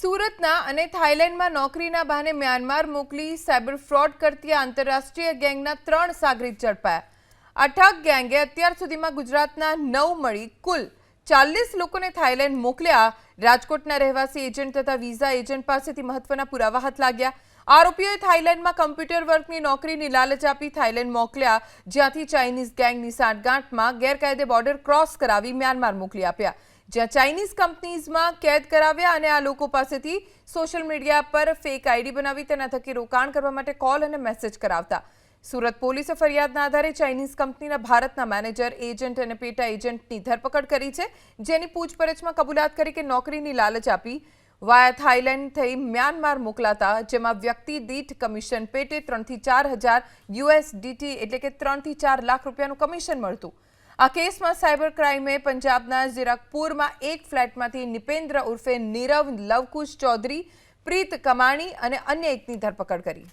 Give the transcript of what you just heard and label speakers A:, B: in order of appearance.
A: સુરતના અને થાઇલેન્ડમાં નોકરીના બહાને મ્યાનમાર મોકલી સાયબર ફ્રોડ કરતી આંતરરાષ્ટ્રીય ગેંગના ત્રણ સાગરીત ઝડપાયા. અઠાક ગેંગે અત્યાર સુધીમાં ગુજરાતના નવ મળી કુલ ચાલીસ લોકોને થાઇલેન્ડ મોકલ્યા. રાજકોટના રહેવાસી એજન્ટ તથા વિઝા એજન્ટ પાસેથી મહત્વના પુરાવા હાથ લાગ્યા. આરોપીઓએ થાઇલેન્ડમાં કમ્પ્યુટર વર્કની નોકરીની લાલચ આપી થાઇલેન્ડ મોકલ્યા, જ્યાંથી ચાઇનીઝ ગેંગની સાંઠગાંઠમાં ગેરકાયદે બોર્ડર ક્રોસ કરાવી મ્યાનમાર મોકલી આપ્યા. જ્યાં ચાઇનીઝ કંપનીઝમાં કેદ કરાવ્યા અને આ લોકો પાસેથી સોશિયલ મીડિયા પર ફેક આઈડી બનાવી તેના થકી રોકાણ કરવા માટે કોલ અને મેસેજ કરાવતા. સુરત પોલીસે ફરિયાદના આધારે ચાઇનીઝ કંપનીના ભારતના મેનેજર એજન્ટ અને પેટા એજન્ટની ધરપકડ કરી છે, જેની પૂછપરછમાં કબૂલાત કરી કે નોકરીની લાલચ આપી વાયા થાઇલેન્ડ થઈ મ્યાનમાર મોકલાતા, જેમાં વ્યક્તિ દીઠ કમિશન પેટે ત્રણથી ચાર હજાર યુએસડીટી એટલે કે ત્રણથી ચાર લાખ રૂપિયાનું કમિશન મળતું. આ કેસમાં સાયબર ક્રાઇમે પંજાબના ઝીરકપુરમાં એક ફ્લેટમાંથી નિપેન્દ્ર ઉર્ફે નીરવ લવકુશ ચૌધરી, પ્રીત કમાણી અને અન્ય એકની ધરપકડ કરી.